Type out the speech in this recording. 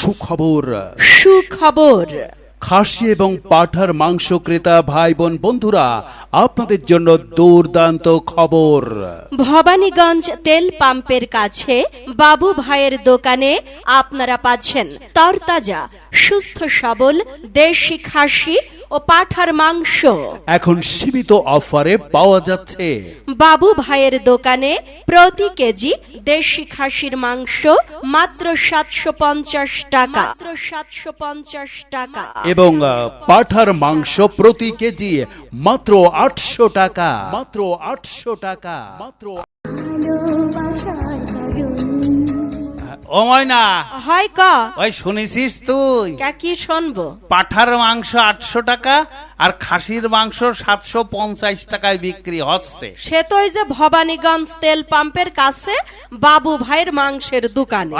সুখবর। সুখবর। খাসি এবং পাঠার মাংস ক্রেতা ভাই বোন বন্ধুরা আপনাদের জন্য দুর্দান্ত খবর। ভবানীগঞ্জ তেল পাম্পের কাছে বাবু ভাইয়ের দোকানে আপনারা পাচ্ছেন তরতাজা সুস্থ সবল দেশি খাসি ও পাঠার মাংস। এখন সীমিত অফারে পাওয়া যাচ্ছে। বাবু ভাইয়ের দোকানে প্রতি কেজি দেশি খাসির মাংস মাত্র সাতশো পঞ্চাশ টাকা। মাত্র সাতশো পঞ্চাশ টাকা। এবং পাঠার মাংস প্রতি কেজি মাত্র আটশো টাকা। মাত্র আটশো টাকা। মাত্র ও ময়না হয় ক? ওই শুনেছিস তুই? কি শুনব? পাঠার মাংস আটশো টাকা আর খাসির মাংস সাতশো পঞ্চাশ টাকায় বিক্রি হচ্ছে। সে তো ওই যে ভবানীগঞ্জ তেল পাম্পের কাছে বাবু ভাইয়ের মাংসের দোকানে।